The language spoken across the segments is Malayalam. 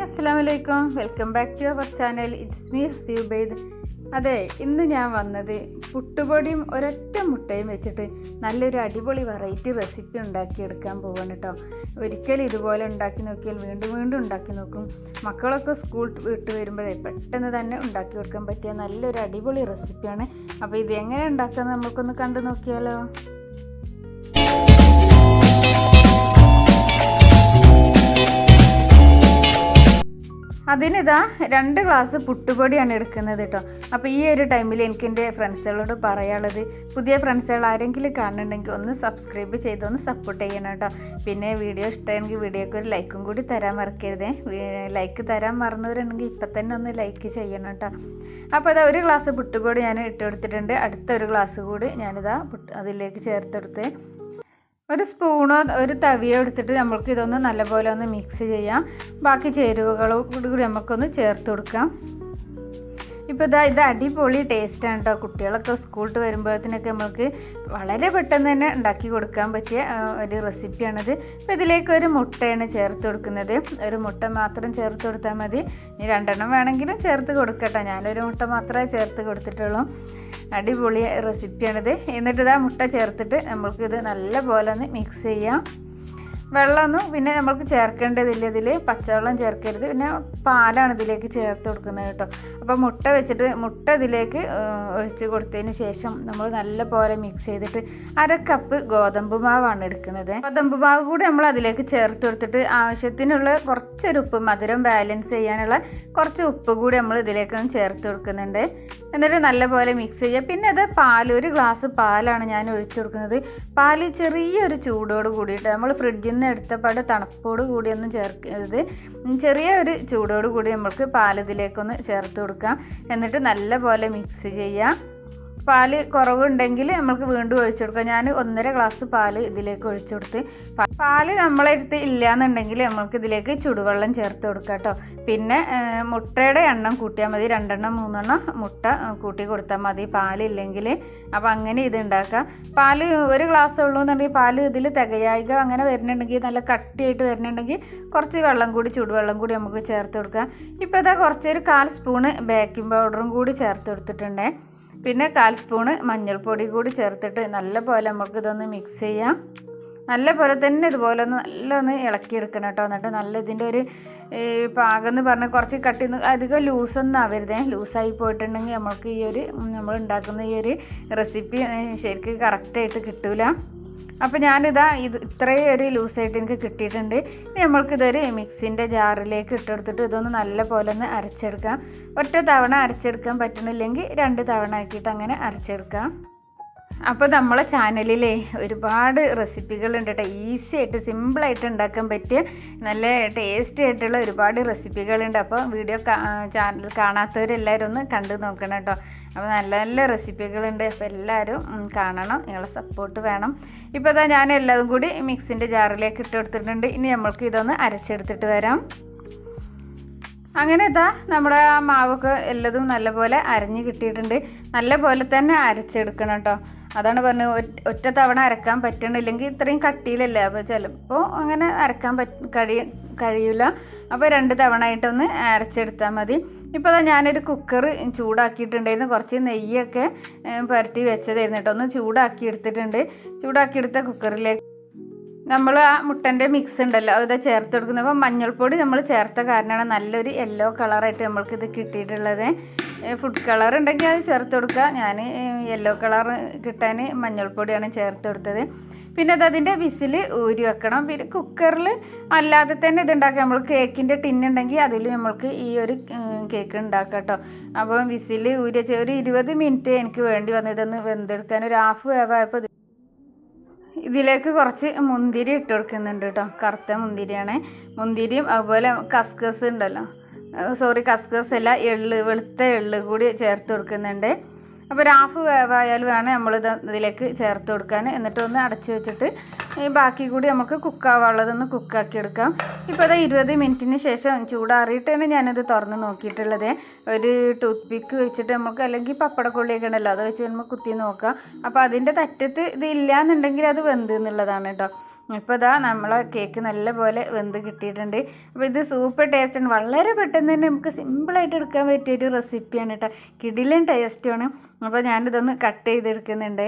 അസ്സാം വലൈക്കും welcome back to our channel it's me ഹസീബൈദ് അതെ ഇന്ന് ഞാൻ വന്നത് പുട്ടുപൊടിയും ഒരൊറ്റ മുട്ടയും വെച്ചിട്ട് നല്ലൊരു അടിപൊളി വെറൈറ്റി റെസിപ്പി ഉണ്ടാക്കിയെടുക്കാൻ പോവാണ് കേട്ടോ ഒരിക്കലും ഇതുപോലെ ഉണ്ടാക്കി നോക്കിയാൽ വീണ്ടും വീണ്ടും ഉണ്ടാക്കി നോക്കും. മക്കളൊക്കെ സ്കൂൾ വിട്ട് വരുമ്പോഴേ പെട്ടെന്ന് തന്നെ ഉണ്ടാക്കി കൊടുക്കാൻ പറ്റിയ നല്ലൊരു അടിപൊളി റെസിപ്പിയാണ് അപ്പോൾ ഇത് എങ്ങനെ ഉണ്ടാക്കാമെന്ന് നമുക്കൊന്ന് കണ്ടു നോക്കിയാലോ? അതിനിതാ രണ്ട് ഗ്ലാസ് പുട്ടുപൊടിയാണ് എടുക്കുന്നത് കേട്ടോ. അപ്പോൾ ഈ ഒരു ടൈമിൽ എനിക്ക് എന്റെ ഫ്രണ്ട്സുകളോട് പറയാനുള്ളത് പുതിയ ഫ്രണ്ട്സുകൾ ആരെങ്കിലും കാണുന്നുണ്ടെങ്കിൽ ഒന്ന് സബ്സ്ക്രൈബ് ചെയ്ത് ഒന്ന് സപ്പോർട്ട് ചെയ്യണം കേട്ടോ. പിന്നെ വീഡിയോ ഇഷ്ടമാണെങ്കിൽ വീഡിയോക്ക് ഒരു ലൈക്കും കൂടി തരാൻ മറക്കരുതേ. ലൈക്ക് തരാൻ മറന്നവരുണ്ടെങ്കിൽ ഇപ്പം തന്നെ ഒന്ന് ലൈക്ക് ചെയ്യണം കേട്ടോ. അപ്പോൾ അതാ ഒരു ഗ്ലാസ് പുട്ടുപൊടി ഞാൻ ഇട്ട് കൊടുത്തിട്ടുണ്ട്. അടുത്ത ഒരു ഗ്ലാസ് കൂടി ഞാനിതാ അതിലേക്ക് ചേർത്തെടുത്ത് ഒരു സ്പൂണോ ഒരു തവിയോ എടുത്തിട്ട് നമ്മൾക്ക് ഇതൊന്ന് നല്ലപോലെ ഒന്ന് മിക്സ് ചെയ്യാം. ബാക്കി ചേരുവകളും കൂടി നമുക്കൊന്ന് ചേർത്ത് കൊടുക്കാം. ഇപ്പോൾ ഇതാ ഇത് അടിപൊളി ടേസ്റ്റാണ് കേട്ടോ കുട്ടികളൊക്കെ സ്കൂളിട്ട് വരുമ്പോഴത്തേനൊക്കെ നമുക്ക് വളരെ പെട്ടെന്ന് തന്നെ ഉണ്ടാക്കി കൊടുക്കാൻ പറ്റിയ ഒരു റെസിപ്പിയാണിത് അപ്പോൾ ഇതിലേക്ക് ഒരു മുട്ടയാണ് ചേർത്ത് കൊടുക്കുന്നത്. ഒരു മുട്ട മാത്രം ചേർത്ത് കൊടുത്താൽ മതി. ഇനി രണ്ടെണ്ണം വേണമെങ്കിലും ചേർത്ത് കൊടുക്കട്ടെ. ഞാനൊരു മുട്ട മാത്രമേ ചേർത്ത് കൊടുത്തിട്ടുള്ളൂ. അടിപൊളി റെസിപ്പിയാണിത് എന്നിട്ട് ഇതാ മുട്ട ചേർത്തിട്ട് നമ്മൾക്കിത് നല്ല പോലെ ഒന്ന് മിക്സ് ചെയ്യാം. വെള്ളമൊന്നും പിന്നെ നമ്മൾക്ക് ചേർക്കേണ്ടതില്ല ഇതിൽ പച്ചവെള്ളം ചേർക്കരുത്. പിന്നെ പാലാണ് ഇതിലേക്ക് ചേർത്ത് കൊടുക്കുന്നത് കേട്ടോ. അപ്പോൾ മുട്ട വെച്ചിട്ട് മുട്ട ഇതിലേക്ക് ഒഴിച്ച് കൊടുത്തതിന് ശേഷം നമ്മൾ നല്ല പോലെ മിക്സ് ചെയ്തിട്ട് അര കപ്പ് ഗോതമ്പ് മാവാണ് എടുക്കുന്നത്. ഗോതമ്പ് മാവ് കൂടി നമ്മൾ അതിലേക്ക് ചേർത്ത് കൊടുത്തിട്ട് ആവശ്യത്തിനുള്ള കുറച്ചൊരു ഉപ്പ് മധുരം ബാലൻസ് ചെയ്യാനുള്ള കുറച്ച് ഉപ്പ് കൂടി നമ്മൾ ഇതിലേക്ക് ചേർത്ത് കൊടുക്കുന്നുണ്ട്. എന്നിട്ട് നല്ലപോലെ മിക്സ് ചെയ്യുക. പിന്നെ അത് പാൽ ഒരു ഗ്ലാസ് പാലാണ് ഞാൻ ഒഴിച്ചു കൊടുക്കുന്നത്. പാൽ ചെറിയൊരു ചൂടോട് കൂടിയിട്ട് നമ്മൾ ഫ്രിഡ്ജിൽ നിന്ന് എടുത്തപാട് തണുപ്പോട് കൂടിയൊന്നും ചേർക്കരുത് ചെറിയ ഒരു ചൂടോട് കൂടി നമ്മൾക്ക് പാലതിലേക്കൊന്ന് ചേർത്ത് കൊടുക്കാം. എന്നിട്ട് നല്ലപോലെ മിക്സ് ചെയ്യാം. പാൽ കുറവുണ്ടെങ്കിൽ നമുക്ക് വീണ്ടും ഒഴിച്ചു കൊടുക്കാം. ഞാൻ ഒന്നര ഗ്ലാസ് പാൽ ഇതിലേക്ക് ഒഴിച്ചു കൊടുത്ത് പാൽ നമ്മളെടുത്ത് ഇല്ലയെന്നുണ്ടെങ്കിൽ നമ്മൾക്ക് ഇതിലേക്ക് ചുടുവെള്ളം ചേർത്ത് കൊടുക്കാം കേട്ടോ. പിന്നെ മുട്ടയുടെ എണ്ണം കൂട്ടിയാൽ മതി. രണ്ടെണ്ണം മൂന്നെണ്ണം മുട്ട കൂട്ടി കൊടുത്താൽ മതി. പാലില്ലെങ്കിൽ അപ്പോൾ അങ്ങനെ ഇത് ഉണ്ടാക്കാം. പാൽ ഒരു ഗ്ലാസ് ഉള്ളൂ എന്നുണ്ടെങ്കിൽ പാൽ ഇതിൽ തികയായിക അങ്ങനെ വരുന്നുണ്ടെങ്കിൽ നല്ല കട്ടിയായിട്ട് വരുന്നുണ്ടെങ്കിൽ കുറച്ച് വെള്ളം കൂടി ചുടുവെള്ളം കൂടി നമുക്ക് ചേർത്ത് കൊടുക്കാം. ഇപ്പോൾ ഇതാ കുറച്ചൊരു കാൽ സ്പൂണ് ബേക്കിംഗ് പൗഡറും കൂടി ചേർത്ത് കൊടുത്തിട്ടുണ്ടേ. പിന്നെ കാൽ സ്പൂണ് മഞ്ഞൾപ്പൊടി കൂടി ചേർത്തിട്ട് നല്ല പോലെ നമുക്ക് ഇതൊന്ന് മിക്സ് ചെയ്യാം. നല്ല പോലെ തന്നെ ഇതുപോലെ ഒന്ന് നല്ല ഒന്ന് ഇളക്കിയെടുക്കണം കേട്ടോ. എന്നിട്ട് നല്ല ഇതിന്റെ ഒരു പാകം എന്ന് പറഞ്ഞാൽ കുറച്ച് കട്ടി അധികം ലൂസൊന്നും ആവരുതേ. ലൂസായി പോയിട്ടുണ്ടെങ്കിൽ നമുക്ക് ഈ ഒരു നമ്മൾ ഉണ്ടാക്കുന്ന ഈ ഒരു റെസിപ്പി ശരിക്കും കറക്റ്റായിട്ട് കിട്ടൂല. അപ്പോൾ ഞാനിതാ ഇത് ഇത്രയും ഒരു ലൂസായിട്ട് എനിക്ക് കിട്ടിയിട്ടുണ്ട്. ഇനി നമ്മൾക്കിതൊരു മിക്സിന്റെ ജാറിലേക്ക് ഇട്ടെടുത്തിട്ട് ഇതൊന്ന് നല്ല പോലെ ഒന്ന് അരച്ചെടുക്കാം. ഒറ്റ തവണ അരച്ചെടുക്കാൻ പറ്റണില്ലെങ്കിൽ രണ്ട് തവണ ആക്കിയിട്ട് അങ്ങനെ അരച്ചെടുക്കാം. അപ്പോൾ നമ്മളെ ചാനലിലെ ഒരുപാട് റെസിപ്പികളുണ്ട് കേട്ടോ ഈസി ആയിട്ട് സിമ്പിളായിട്ട് ഉണ്ടാക്കാൻ പറ്റിയ നല്ല ടേസ്റ്റി ആയിട്ടുള്ള ഒരുപാട് റെസിപ്പികളുണ്ട്. അപ്പോൾ വീഡിയോ ചാനൽ കാണാത്തവരെല്ലാവരും ഒന്ന് കണ്ടു നോക്കണം കേട്ടോ. അപ്പോൾ നല്ല നല്ല റെസിപ്പികളുണ്ട്. അപ്പോൾ എല്ലാവരും കാണണം. നിങ്ങളെ സപ്പോർട്ട് വേണം. ഇപ്പോൾ ഇതാ ഞാൻ എല്ലാതും കൂടി മിക്സിന്റെ ജാറിലേക്ക് ഇട്ട് കൊടുത്തിട്ടുണ്ട്. ഇനി നമ്മൾക്ക് ഇതൊന്ന് അരച്ചെടുത്തിട്ട് വരാം. അങ്ങനെ ഇതാ നമ്മുടെ മാവൊക്കെ എല്ലതും നല്ലപോലെ അരഞ്ഞ് കിട്ടിയിട്ടുണ്ട്. നല്ലപോലെ തന്നെ അരച്ചെടുക്കണം കേട്ടോ. അതാണ് പറഞ്ഞത്. ഒറ്റ- തവണ അരക്കാൻ പറ്റണില്ലെങ്കിൽ ഇത്രയും കട്ടിയിലല്ലേ. അപ്പോൾ ചിലപ്പോൾ അങ്ങനെ അരക്കാൻ പറ്റ കഴി കഴിയില്ല അപ്പോൾ രണ്ട് തവണ ആയിട്ടൊന്ന് അരച്ചെടുത്താൽ മതി ഇപ്പോൾ ഞാനൊരു കുക്കർ ചൂടാക്കിയിട്ടുണ്ടായിരുന്നു. കുറച്ച് നെയ്യൊക്കെ പുരട്ടി വെച്ചതായിരുന്നു കേട്ടോ. ഒന്ന് ചൂടാക്കി എടുത്തിട്ടുണ്ട് ചൂടാക്കിയെടുത്ത കുക്കറിലേക്ക് നമ്മൾ ആ മുട്ടന്റെ മിക്സ് ഉണ്ടല്ലോ അത് ചേർത്ത് കൊടുക്കുന്നത്. അപ്പോൾ മഞ്ഞൾപ്പൊടി നമ്മൾ ചേർത്ത കാരണമാണ് നല്ലൊരു യെല്ലോ കളറായിട്ട് നമ്മൾക്ക് ഇത് കിട്ടിയിട്ടുള്ളത്. ഫുഡ് കളർ ഉണ്ടെങ്കിൽ അത് ചേർത്ത് കൊടുക്കുക. ഞാൻ യെല്ലോ കളർ കിട്ടാൻ മഞ്ഞൾപ്പൊടിയാണ് ചേർത്ത് കൊടുത്തത്. പിന്നെ അത് അതിന്റെ വിസിൽ ഊരി വെക്കണം. പിന്നെ കുക്കറിൽ അല്ലാതെ തന്നെ ഇത് ഉണ്ടാക്കാം. നമ്മൾ കേക്കിന്റെ ടിന്നുണ്ടെങ്കിൽ അതിൽ നമ്മൾക്ക് ഈ ഒരു കേക്ക് ഉണ്ടാക്കാം കേട്ടോ. അപ്പോൾ വിസിൽ ഊരി ഒരു ഇരുപത് മിനിറ്റ് എനിക്ക് വേണ്ടി വന്നു. ഇതൊന്ന് വെന്തെടുക്കാൻ ഒരു ഹാഫ് വേവായപ്പോൾ ഇതിലേക്ക് കുറച്ച് മുന്തിരി ഇട്ട് കൊടുക്കുന്നുണ്ട് കേട്ടോ. കറുത്ത മുന്തിരിയാണ്. മുന്തിരിയും അതുപോലെ കസ്കസ് ഉണ്ടല്ലോ. സോറി കസ്കസ് അല്ല എള്ള് വെളുത്ത എള്ള് കൂടി ചേർത്ത് കൊടുക്കുന്നുണ്ട്. അപ്പോൾ ഒരു ഹാഫ് ആണ് നമ്മൾ ഇതിലേക്ക് ചേർത്ത് കൊടുക്കാൻ. എന്നിട്ട് ഒന്ന് അടച്ച് വെച്ചിട്ട് ഈ ബാക്കി കൂടി നമുക്ക് കുക്കാവുള്ളതൊന്ന് കുക്കാക്കി എടുക്കാം. ഇപ്പോൾ അത് ഇരുപത് മിനിറ്റിന് ശേഷം ചൂടാറിയിട്ട് ചൂടാറിയിട്ടാണ് ഞാനിത് തുറന്ന് നോക്കിയിട്ടുള്ളത്. ഒരു ടൂത്ത് പിക്ക് വെച്ചിട്ട് നമുക്ക് അല്ലെങ്കിൽ പപ്പടക്കൊള്ളിയൊക്കെ ഉണ്ടല്ലോ അത് വെച്ച് നമുക്ക് കുത്തി നോക്കാം. അപ്പോൾ അതിന്റെ തറ്റത്ത് ഇത് ഇല്ല എന്നുണ്ടെങ്കിൽ അത് വെന്ത് എന്നുള്ളതാണ് കേട്ടോ. ഇപ്പോൾ ഇതാ നമ്മളെ കേക്ക് നല്ലപോലെ വെന്ത് കിട്ടിയിട്ടുണ്ട്. അപ്പോൾ ഇത് സൂപ്പർ ടേസ്റ്റാണ് വളരെ പെട്ടെന്ന് തന്നെ നമുക്ക് സിമ്പിളായിട്ട് എടുക്കാൻ പറ്റിയ ഒരു റെസിപ്പിയാണ് കേട്ടോ കിടിലൻ ടേസ്റ്റുമാണ് അപ്പോൾ ഞാനിതൊന്ന് കട്ട് ചെയ്തെടുക്കുന്നുണ്ട്.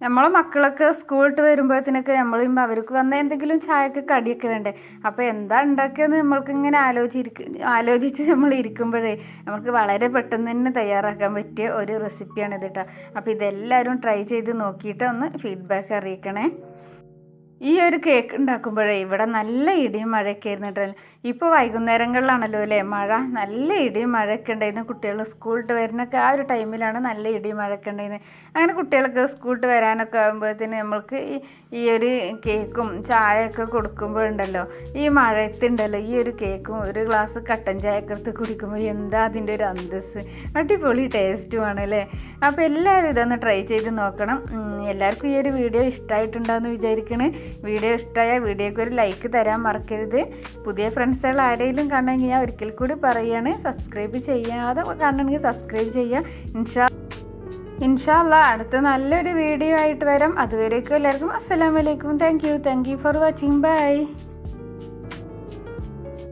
നമ്മളെ മക്കളൊക്കെ സ്കൂളിട്ട് വരുമ്പോഴത്തേനൊക്കെ നമ്മളും അവർക്ക് വന്ന എന്തെങ്കിലും ചായക്ക് കടിയൊക്കെ വേണ്ടേ? അപ്പോൾ എന്താ ഉണ്ടാക്കിയെന്ന് നമ്മൾക്ക് ഇങ്ങനെ ആലോചിച്ചിരിക്ക ആലോചിച്ച് നമ്മൾ ഇരിക്കുമ്പോഴേ നമുക്ക് വളരെ പെട്ടെന്ന് തന്നെ തയ്യാറാക്കാൻ പറ്റിയ ഒരു റെസിപ്പിയാണ് ഇത് കേട്ടോ അപ്പോൾ ഇതെല്ലാവരും ട്രൈ ചെയ്ത് നോക്കിയിട്ട് ഒന്ന് ഫീഡ്ബാക്ക് അറിയിക്കണേ. ഈ ഒരു കേക്ക് ഉണ്ടാക്കുമ്പോഴേ ഇവിടെ നല്ല ഇടിയും മഴയൊക്കെ ആയിരുന്നു കേട്ടോ. ഇപ്പോൾ വൈകുന്നേരങ്ങളിലാണല്ലോ അല്ലേ? മഴ നല്ല ഇടിയും മഴയൊക്കെ ഉണ്ടായിരുന്നു. കുട്ടികൾ സ്കൂളിട്ട് വരുന്നൊക്കെ ആ ഒരു ടൈമിലാണ് നല്ല ഇടിയും മഴയൊക്കെ ഉണ്ടായിരുന്നത്. അങ്ങനെ കുട്ടികൾക്ക് സ്കൂളിട്ട് വരാനൊക്കെ ആകുമ്പോഴത്തേന് നമ്മൾക്ക് ഈ ഒരു കേക്കും ചായയൊക്കെ കൊടുക്കുമ്പോഴുണ്ടല്ലോ ഈ മഴയത്തുണ്ടല്ലോ ഈ ഒരു കേക്കും ഒരു ഗ്ലാസ് കട്ടൻ ചായയൊക്കെ എടുത്ത് കുടിക്കുമ്പോൾ എന്താ അതിന്റെ ഒരു അന്തസ് അടിപൊളി ടേസ്റ്റുമാണ് അല്ലേ? അപ്പോൾ എല്ലാവരും ഇതൊന്ന് ട്രൈ ചെയ്ത് നോക്കണം. ഉം, എല്ലാവർക്കും ഈ ഒരു വീഡിയോ ഇഷ്ടമായിട്ടുണ്ടാകുമെന്ന് വിചാരിക്കണ്. വീഡിയോ ഇഷ്ടമായ വീഡിയോക്ക് ഒരു ലൈക്ക് തരാൻ മറക്കരുത്. പുതിയ ഫ്രണ്ട്സുകൾ ആരെങ്കിലും കാണണമെങ്കിൽ ഞാൻ ഒരിക്കൽ കൂടി പറയുകയാണ് സബ്സ്ക്രൈബ് ചെയ്യാതെ കാണണമെങ്കിൽ സബ്സ്ക്രൈബ് ചെയ്യുക ഇൻഷാ ഇൻഷാല്ല അടുത്ത നല്ലൊരു വീഡിയോ ആയിട്ട് വരാം. അതുവരേക്കും എല്ലാവർക്കും അസ്സലാമലൈക്കും thank you thank you for watching bye